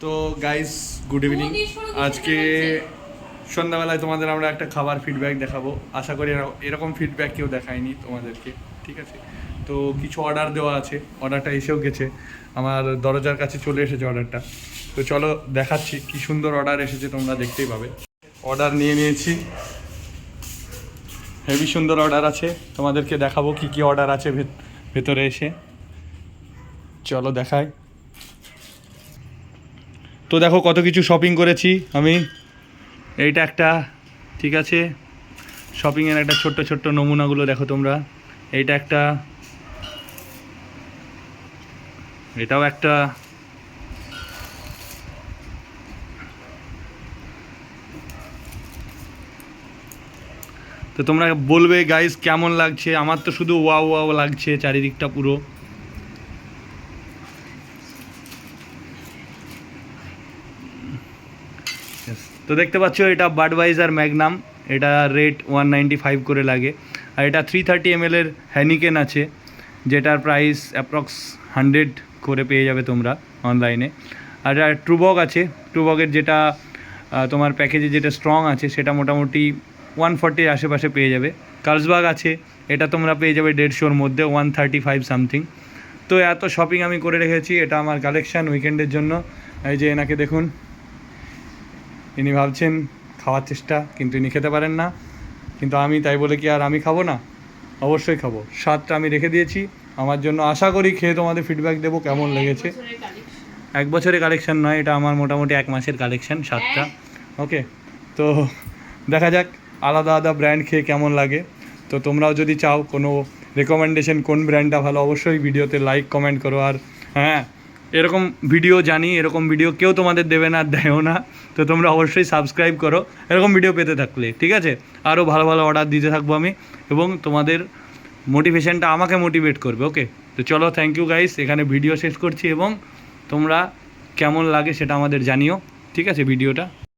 তো guys good evening আজকে সন্ধ্যাবেলায় তোমাদের আমরা একটা খাবার ফিডব্যাক দেখাবো। আশা করি এরা- এরকম ফিডব্যাক কেউ দেখায়নি তোমাদেরকে ঠিক আছে? তো কিছু অর্ডার দেওয়া আছে অর্ডারটা এসেও গেছে। আমার দরজার কাছে চলে এসেছে অর্ডারটা তো চলো দেখাচ্ছি কি সুন্দর অর্ডার এসেছে তোমরা দেখতেই পাবে। অর্ডার নিয়ে নিয়েছি। হেভি সুন্দর অর্ডার আছে। তোমাদেরকে দেখাবো কি কি অর্ডার আছে ভেত- ভেতরে এসে। চলো দেখাই। তো দেখো কত কিছু শপিং করেছি আমি। এইটা একটা, ঠিক আছে? শপিংয়ের একটা ছোট্ট ছোট্ট নমুনাগুলো দেখো তোমরা। এইটা একটা, এটাও একটা। তো তোমরা বলবে গাইস কেমন লাগছে? আমার তো শুধু ওয়া ওয়াও লাগছে চারিদিকটা পুরো। তো দেখতে পাচ্ছ, এটা বাডওয়াইজার ম্যাগনাম এটা রেট ওয়ান নাইনটি ফাইভ করে লাগে। আর এটা থ্রি থার্টি এম এর হ্যানিকেন আছে, যেটার প্রাইস অ্যাপ্রক্স হান্ড্রেড করে পেয়ে যাবে তোমরা অনলাইনে আর এটা ট্রুবক আছে। ট্রুবকের যেটা তোমার প্যাকেজে যেটা স্ট্রং আছে, সেটা মোটামুটি ওয়ান ফর্টির আশেপাশে পেয়ে যাবে। কার্লসবাগ আছে, এটা তোমরা পেয়ে যাবে দেড়শোর মধ্যে ওয়ান থার্টি ফাইভ সামথিং তো এত শপিং আমি করে রেখেছি, এটা আমার কালেকশন উইকেন্ডের জন্য। এই যে এনাকে দেখুন ইনি ভাবছেন খাওয়ার চেষ্টা কিন্তু ইনি খেতে পারেন না। কিন্তু আমি তাই বলে কি আর আমি খাব না? অবশ্যই খাব। স্বাদটা আমি রেখে দিয়েছি। আমার জন্য আশা করি খেয়ে তোমাদের ফিডব্যাক দেবো কেমন লেগেছে। এক বছরের কালেকশন নয় এটা আমার মোটামুটি এক মাসের কালেকশন সাতটা ওকে তো দেখা যাক আলাদা আলাদা ব্র্যান্ড খেয়ে কেমন লাগে। তো তোমরাও যদি চাও কোনো রেকমেন্ডেশন কোন ব্র্যান্ডটা ভালো অবশ্যই ভিডিওতে লাইক কমেন্ট করো। আর হ্যাঁ এরকম ভিডিও জানি, এরকম ভিডিও কেউ তোমাদের দেবে না, দেয়ও না, তো তোমরা অবশ্যই সাবস্ক্রাইব করো। এরকম ভিডিও পেতে থাকলে, ঠিক আছে? আরও ভালো ভালো অর্ডার দিতে থাকব আমি, এবং তোমাদের মোটিভেশনটা আমাকে মোটিভেট করবে ওকে তো চলো থ্যাংক ইউ গাইস এখানে ভিডিও শেষ করছি, এবং তোমরা কেমন লাগে সেটা আমাদের জানিও, ঠিক আছে ভিডিওটা